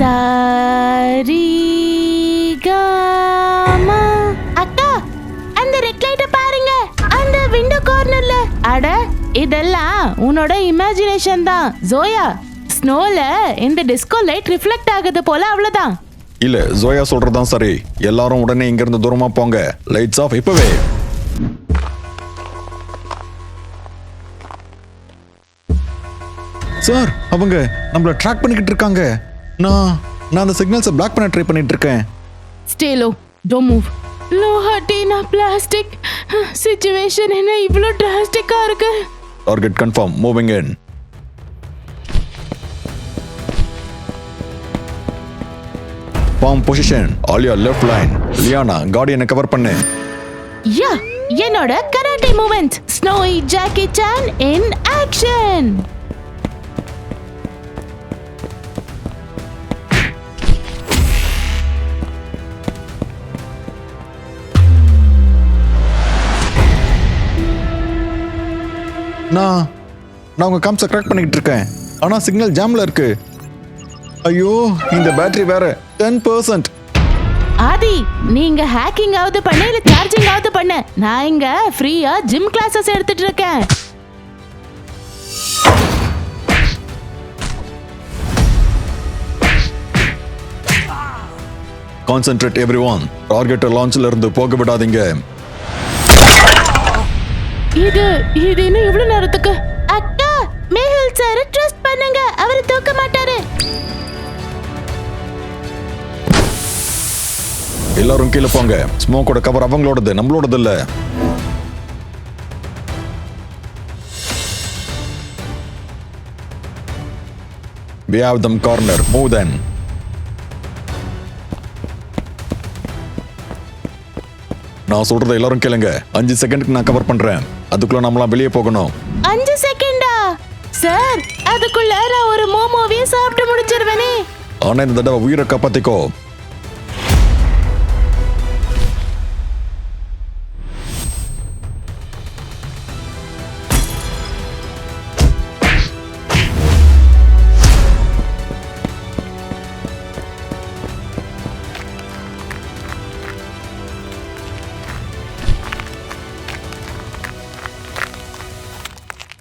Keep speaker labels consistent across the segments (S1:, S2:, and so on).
S1: Sorry அக்கா அந்த red லைட்ட பாருங்க. அந்த விண்டோ கார்னர்ல அட இதெல்லாம் உன்னோட இமேஜினேஷன் தான். ஜோயா ஸ்னோல இந்த டிஸ்கோ லைட் ரிஃப்ளெக்ட் ஆகுது போல அவ்வளவுதான்.
S2: இல்ல ஜோயா சொல்றதுதான் சரி. எல்லாரும் உடனே இங்க இருந்து தூரமா போங்க. லைட்ஸ் ஆஃப் இப்பவே. சார் அவங்க நம்மள ட்ராக் பண்ணிக்கிட்டு இருக்காங்க. நான் நான் அந்த சிக்னல்ஸை பிளாக் பண்ண ட்ரை பண்ணிட்டு இருக்கேன்
S1: ஸ்டே லோ டோ மூவ் லோஹாட்டினா பிளாஸ்டிக் சிச்சுவேஷன் என்ன இவ்வளோ டிராஸ்டிக்கா இருக்கு?
S2: Target confirm moving in form position Alia left line Liana கார்டியனை cover பண்ணு.
S1: யா என்னோட கராட்டே மூமெண்ட் ஸ்னோய் ஜாக்கி சான் இன் ஆக்ஷன்
S2: நான் நான் உங்க காம்ஸை கிராக் பண்ணிக்கிட்டு இருக்கேன். ஆனா சிக்னல் ஜாம்ல இருக்கு. ஐயோ இந்த பேட்டரி வேற டென் பர்சன்ட்
S1: ஆதி நீங்க ஹேக்கிங் ஆவது பண்ண இல்ல சார்ஜிங் ஆவது பண்ண. நான் இங்க ஃப்ரீயா ஜிம் கிளாஸஸ் எடுத்துட்டு இருக்கேன்.
S2: கான்சென்ட்ரேட் எவ்ரி ஒன் டார்கெட்டை லான்ச்ல இருந்து போக விடாதீங்க
S1: இது இது இன்னும் எவ்வளவு நேரத்துக்கு? அக்கா மேஹல் சார் ட்ரஸ்ட் பண்ணுங்க. அவர் தூக்க மாட்டாரு.
S2: எல்லாரும் கீழே போங்க. ஸ்மோக்கோட கவர் அவங்களோடது நம்மளோடது இல்ல. We have them corner. Move them. நான் சொல்றதை எல்லாரும் கேளுங்க. அஞ்சு செகண்டுக்கு நான் கவர் பண்றேன். அதுக்குள்ள நம்மளாம் வெளியே போகணும்.
S1: அஞ்சு செகண்டா? சார் அதுக்குள்ள நான் ஒரு மோமோவே சாப்பிட்டு முடிச்சிருவேனே.
S2: ஆனா இந்த தடவை உயிரை காப்பாத்திக்கோ.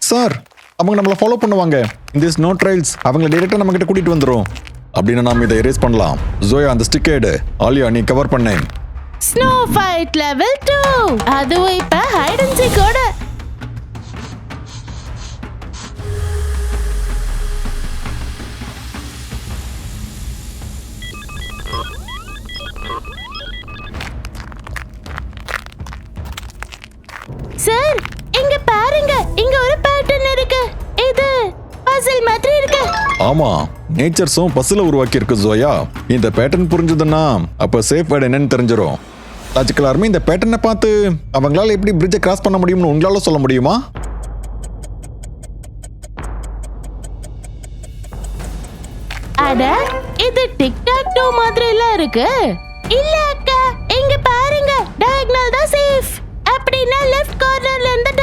S2: சார் அவங்க நம்மளை ஃபாலோ பண்ணுவாங்க. இந்த ஸ்னோ ட்ரைல்ஸ் அவங்கள டைரெக்டாக நம்ம கிட்ட கூட்டிட்டு வந்துடும் அப்படின்னு நாம் இதை எரேஸ் பண்ணலாம். ஜோயா அந்த ஸ்டிக் எடு. ஆலியா நீ கவர் பண்ணேன்
S1: ஸ்னோ ஃபைட் லெவல் 2 அதுவும் இப்ப ஹைட் அண்ட் சீக்கோட
S2: ஆமா நேச்சர்ஸும் பஸ்ஸில் உருவாக்கி இருக்கு ஜோயா இந்த பேட்டர்ன் புரிஞ்சதுன்னா அப்போ சேஃப் வேர்டு என்னன்னு தெரிஞ்சிடும் லாஜிக்கல் ஆர்மி இந்த பேட்டர்னை பார்த்து அவங்களால எப்படி பிரிட்ஜை கிராஸ் பண்ண முடியும்னு உங்களால சொல்ல முடியுமா?
S1: அட இது டிக்டாக் டூ மாதிரி எல்லாம் இருக்கு. இல்ல அக்கா இங்க பாருங்க டயகனல் தான் சேஃப் அப்படின்னா லெஃப்ட் கார்னர்ல இருந்து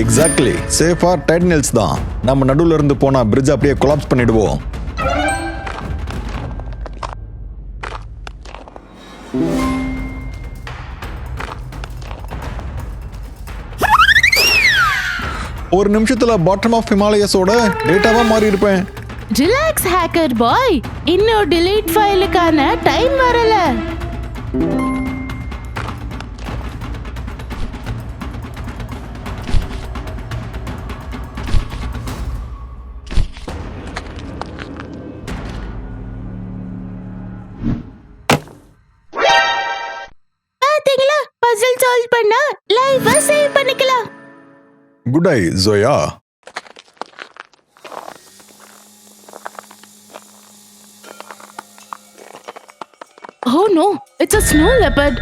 S2: எக்ஸாக்ட்லி சேஃபா டைட்னல்ஸ் தான். நம்ம நடுவில் இருந்து போனால் பிரிட்ஜ் அப்படியே கொலாப்ஸ் பண்ணிடுவோம். ஒரு நிமிஷத்துல பாட்டம் ஆஃப் ஹிமாலயஸோட டேட்டாவா மாறி இருப்பேன்.
S1: ரிலாக்ஸ் ஹேக்கர் பாய் இன்னும் டிலீட் ஃபைலுக்கான டைம் வரல. சால்வ் பண்ணா லைஃப சேவ் பண்ணிக்கலாம்.
S2: Good eye Zoya
S1: oh no it's a snow leopard.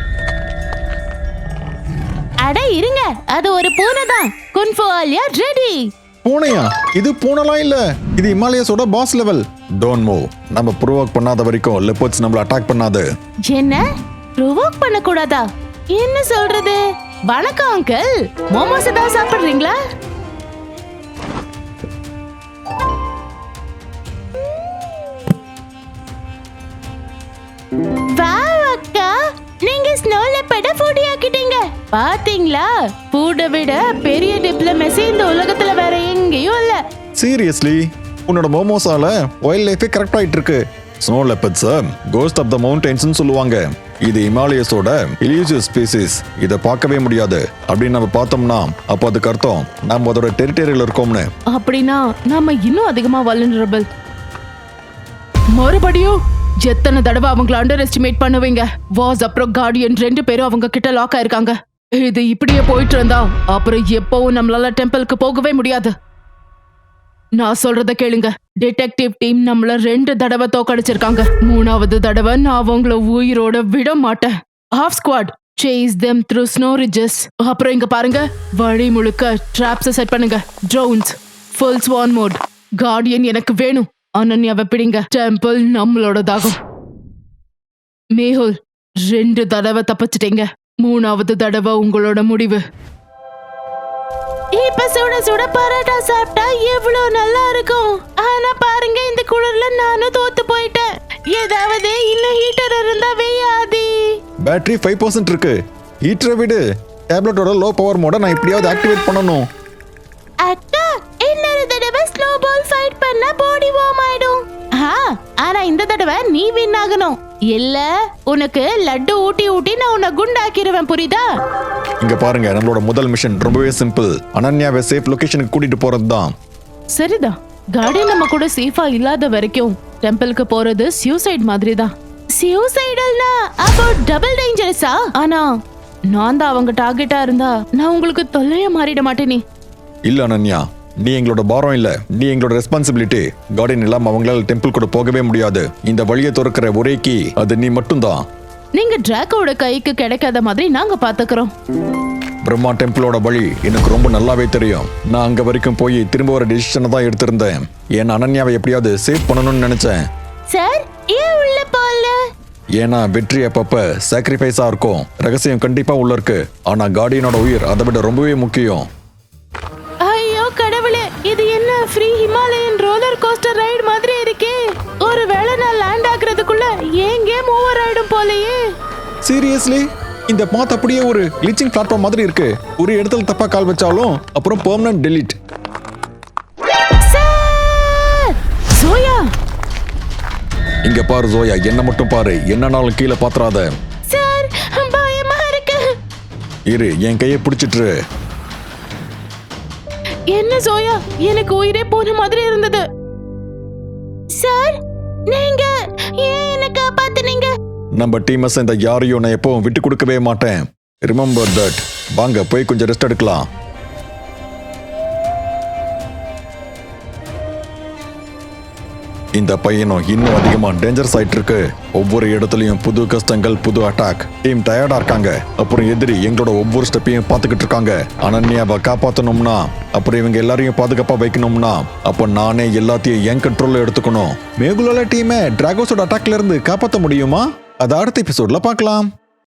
S1: அட இருங்க அது ஒரு பூனை தான். குன்ஃபு ஆலியா ரெடி
S2: பூனையா? இது பூனைலாம் இல்ல. இது ஹிமாலயஸோட பாஸ் லெவல் டோன்ட் மூவ் நம்ம ப்ரொவோக் பண்ணாத வரைக்கும் லெப்பர்ட்ஸ் நம்மள அட்டாக் பண்ணாது.
S1: என்ன? ப்ரொவோக் பண்ண கூடாதா என்ன சொல்றது? வணக்கம் அங்கிள். மோமோஸ் ஏதாவது சாப்பிடுறீங்களா? வாவ் அக்கா. நீங்க ஸ்னோல பட ஃபுடி ஆக்கிட்டீங்க. பாத்தீங்களா? ஃபுட விட பெரிய டிப்ளமசி இந்த உலகத்துல வேற எங்கேயும் இல்ல.
S2: சீரியஸ்லி உன்னோட மோமோஸால வைல்ட் லைஃபே கரெக்ட் ஆயிட்டு இருக்கு. Snow leopards ghost of the mountains சொல்லுவாங்க. இது இமாலயஸோட இலியூசிவ் ஸ்பீசிஸ் இதை பார்க்கவே முடியாது. அப்படின்னு நம்ம பார்த்தோம்னா அப்போ அதுக்கு அர்த்தம் நம்ம அதோட டெரிட்டரியில் இருக்கோம்னு.
S1: அப்படின்னா நாம இன்னும் அதிகமா வல்லுநரபிள் மறுபடியும் எத்தனை தடவை அவங்கள அண்டர் எஸ்டிமேட் பண்ணுவீங்க. வாஸ் அப்புறம் கார்டியன் ரெண்டு பேரும் அவங்க கிட்ட லாக் ஆயிருக்காங்க. இது இப்படியே போயிட்டு இருந்தா அப்புறம் எப்பவும் நம்மளால டெம்பிளுக்கு போகவே முடியாது. நான் சொல்றத கேளுங்க. டிடெக்டிவ் டீம் நம்மள ரெண்டு தடவை தோக்கடிச்சிருக்காங்க. மூணாவது தடவை நான் அவங்கள உயிரோட விட மாட்டேன். Half squad chase them through snow ridges அப்புறம் இங்க பாருங்க. வழி முழுக்க ட்ராப்ஸை செட் பண்ணுங்க. Drones full swarm mode guardian எனக்கு வேணும். அனன்யாவை பிடிங்க. டெம்பிள் நம்மளோடதாகும். மேஹுல் ரெண்டு தடவை தப்பிச்சிட்டீங்க. மூணாவது தடவை உங்களோட முடிவு. இப்ப சுட சுட பரோட்டா சாப்பிட்டா ஆனா பாருங்க இந்த குளிர்ல நானும் தோத்து போயிட்டேன். ஏதாவது இன்னும் ஹீட்டர் இருந்தா வெய்யாதி
S2: பேட்டரி ஃபைவ் பர்சன்ட் இருக்கு. ஹீட்டரை விடு. டேப்லெட்டோட லோ பவர் மோட நான் எப்படியாவது ஆக்டிவேட் பண்ணணும்.
S1: அக்கா இன்னொரு தடவை ஸ்னோ பால் ஃபைட் பண்ணா பாடி வார்ம் ஆயிடும். ஆ, ஆனா இந்த தடவை நீ வின் ஆகணும். இல்ல உனக்கு லட்டு ஊட்டி ஊட்டி நான் உன்னை குண்டாக்கிடுவேன் புரியுதா?
S2: இங்க பாருங்க நம்மளோட முதல் மிஷன் ரொம்பவே சிம்பிள் அனன்யாவை சேஃப் லொகேஷனுக்கு கூட்டிட்டு போறது தான்
S1: சரிதான். கார்டியன் நம்ம கூட சேஃபா இல்லாத வரைக்கும் டெம்பிளுக்கு போறது சியூசைட் மாதிரி தான் சியூசைடல்னா அப்போ டபுள் டேஞ்சரஸா ஆனா நான் தான் அவங்க டார்கெட்டா இருந்தா நான் உங்களுக்கு தொல்லையா மாறிட மாட்டேனே.
S2: இல்ல அனன்யா நீ எங்களோட பாரம் இல்ல. நீ எங்களோட ரெஸ்பான்சிபிலிட்டி கார்டன் இல்லாம அவங்களால டெம்பிள் கூட போகவே முடியாது. இந்த வழியை திறக்கிற ஒரே கீ அது நீ மட்டும்தான்.
S1: நீங்க டிராக்கோட கைக்கு கிடைக்காத மாதிரி நாங்க பாத்துக்கிறோம்.
S2: பிரம்மா டெம்பிளோட வழி எனக்கு ரொம்ப நல்லாவே தெரியும். நான் அங்க வரைக்கும் போய் திரும்ப ஒரு டிசிஷனை தான் எடுத்திருந்தேன். ஏன்னா அனன்யாவை எப்படியாவது சேவ் பண்ணணும்னு நினைச்சேன்.
S1: சார் ஏன் உள்ள போல
S2: ஏன்னா வெற்றி அப்பப்ப சாக்ரிஃபைஸா இருக்கும். ரகசியம் கண்டிப்பா உள்ள இருக்கு. ஆனா கார்டியனோட உயிர் அதை விட ரொம்பவே முக்கியம்.
S1: ஐயோ கடவுளே இது என்ன free Himalayan roller coaster ride மாதிரி இருக்கே. ஒருவேளை நான் லேண்ட் ஆகுறதுக்குள்ள ஏன் கேம் ஓவர் ஆயிடும் போலயே.
S2: சீரியஸ்லி இந்த பாத் அப்படியே ஒரு கிளிச்சிங் பிளாட்ஃபார்ம் மாதிரி இருக்கு. ஒரு இடத்துல தப்பா கால் வச்சாலும் அப்புறம் பெர்மனன்ட் டெலீட்
S1: சோயா!
S2: இங்க பாரு ஜோயா என்ன மட்டும் பாரு. என்னன்னாலும் கீழே பாத்துறாத.
S1: சார் பயமா இருக்கு.
S2: இரு என் கையை பிடிச்சிட்டு
S1: என்ன சோயா? எனக்கு உயிரே போன மாதிரி இருந்தது. சார் நீங்க ஏன்
S2: நம்ம டீமஸ் இந்த யாரையும் நான் எப்பவும் விட்டு கொடுக்கவே மாட்டேன். ரிமெம்பர் தட் வாங்க போய் கொஞ்சம் ரெஸ்ட் எடுக்கலாம். இந்த பையனும் இன்னும் அதிகமா டேஞ்சரஸ் ஆயிட்டு இருக்கு ஒவ்வொரு இடத்துலயும் புது கஷ்டங்கள் புது அட்டாக் டீம் டயர்டா இருக்காங்க. அப்புறம் எதிரி எங்களோட ஒவ்வொரு ஸ்டெப்பையும் பார்த்துக்கிட்டு இருக்காங்க. அனன்யாவை காப்பாத்தணும்னா அப்புறம் இவங்க எல்லாரையும் பாதுகாப்பா வைக்கணும்னா அப்போ நானே எல்லாத்தையும் என் கண்ட்ரோல்ல எடுத்துக்கணும். மேகுலால டீமை டிராகோஸோட அட்டாக்ல இருந்து காப்பாத்த முடியுமா? அதை அடுத்த எபிசோட்ல பார்க்கலாம்.